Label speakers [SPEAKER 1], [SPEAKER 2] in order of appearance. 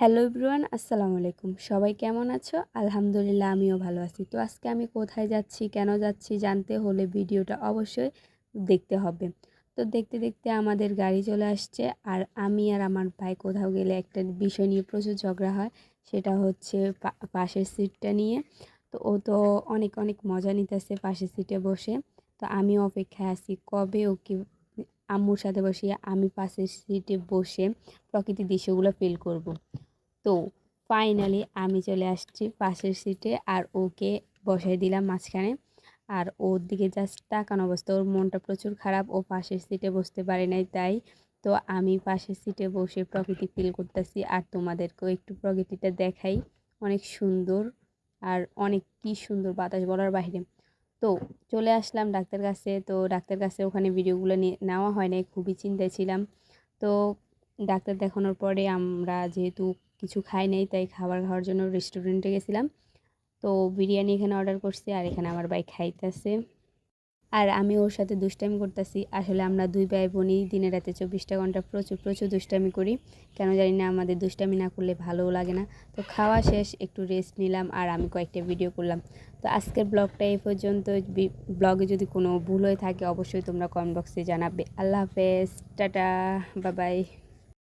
[SPEAKER 1] Hello everyone, আসসালামু আলাইকুম। সবাই কেমন আছো? আলহামদুলিল্লাহ, আমিও ভালো আছি। তো আজকে আমি কোথায় যাচ্ছি, কেন যাচ্ছি জানতে হলে ভিডিওটা অবশ্যই দেখতে হবে। তো দেখতে দেখতে আমাদের গাড়ি চলে আসছে আর আমি আর আমার ভাই কোথাও গেলে একটা বিষয় নিয়ে প্রচুর ঝগড়া হয়, সেটা হচ্ছে পাশের সিটটা নিয়ে। তো ও তো অনেক অনেক মজা নিতেছে পাশের সিটে বসে। তো আমি অপেক্ষায় আছি, কবে ওকে আম্মুর সাথে বসিয়ে আমি পাশের সিটে বসে প্রকৃতির দৃশ্যগুলো ফিল করব। তো ফাইনালি আমি চলে আসছি পাশের সিটে আর ওকে বসাই দিলাম মাঝখানে। আর ওর দিকে জাস্ট তাকানো অবস্থা, ওর মনটা প্রচুর খারাপ, ও পাশের সিটে বসতে পারে নাই তাই। তো আমি পাশের সিটে বসে প্রকৃতি ফিল করতেছি, আর তোমাদেরকেও একটু প্রকৃতিটা দেখাই। অনেক সুন্দর আর অনেক কি সুন্দর বাতাস বলার বাইরে। তো চলে আসলাম ডাক্তার কাছে, তো ডাক্তার কাছে ওখানে ভিডিওগুলো নিয়ে নেওয়া হয় নাই, খুবই চিন্তায় ছিলাম। তো ডাক্তার দেখানোর পরে আমরা যেহেতু কিছু খাই নাই, তাই খাবার খাওয়ার জন্য রেস্টুরেন্টে গেছিলাম। তো বিরিয়ানি এখানে অর্ডার করছি আর এখানে আমার ভাই খাইতেছে। আর আমি ওর সাথে দুষ্টামি করতেছি। আসলে আমরা দুই ভাই বোনই দিনে রাতে চব্বিশটা ঘণ্টা প্রচুর প্রচুর দুষ্টামি করি। কেন জানি না আমাদের দুষ্টামি না করলে ভালোও লাগে না। তো খাওয়া শেষ, একটু রেস্ট নিলাম আর আমি কয়েকটা ভিডিও করলাম। তো আজকের ব্লগটা এই পর্যন্ত। ব্লগে যদি কোনো ভুল হয়ে থাকে, অবশ্যই তোমরা কমেন্ট বক্সে জানাবে। আল্লাহ হাফেজ, টাটা, বাবাই।